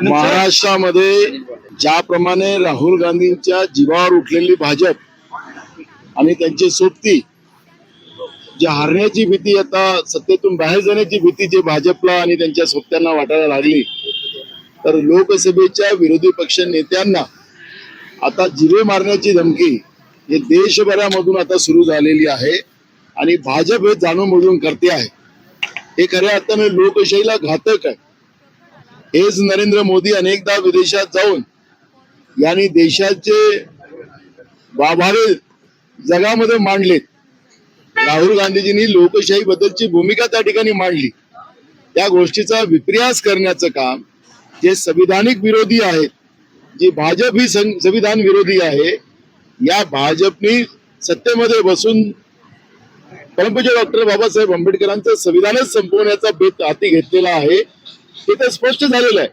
महाराष्ट्रामध्ये ज्याप्रमाणे राहुल गांधींच्या जीवावर उठलेली भाजप आणि त्यांची सोबती जी हारण्याची भीती आता सत्तेतून बाहेर जाण्याची भीती जी भाजपला आणि त्यांच्या सोबत्यांना वाटायला लागली तर लोकसभेच्या विरोधी पक्ष नेत्यांना आता जिवे मारण्याची धमकी हे देशभरामधून आता सुरू झालेली आहे आणि भाजप हे जाणून बुजून करते आहे. हे खऱ्या अर्थाने लोकशाहीला घातक आहे. हेच नरेंद्र मोदी अनेकदा विदेशात जाऊन यांनी देशाचे वाभारे जगामध्ये मांडलेत राहुल गांधीजींनी लोकशाही बद्दलची भूमिका त्या ठिकाणी मांडली. त्या गोष्टीचा विपर्यास करण्याचं काम जे संविधानिक विरोधी आहेत जी भाजप ही संविधान विरोधी आहे या भाजपनी सत्तेमध्ये बसून परमपूज्य डॉक्टर बाबासाहेब आंबेडकरांचं संविधानच संपवण्याचा बेत हाती घेतलेला आहे. हे तर स्पष्ट झालेलं आहे.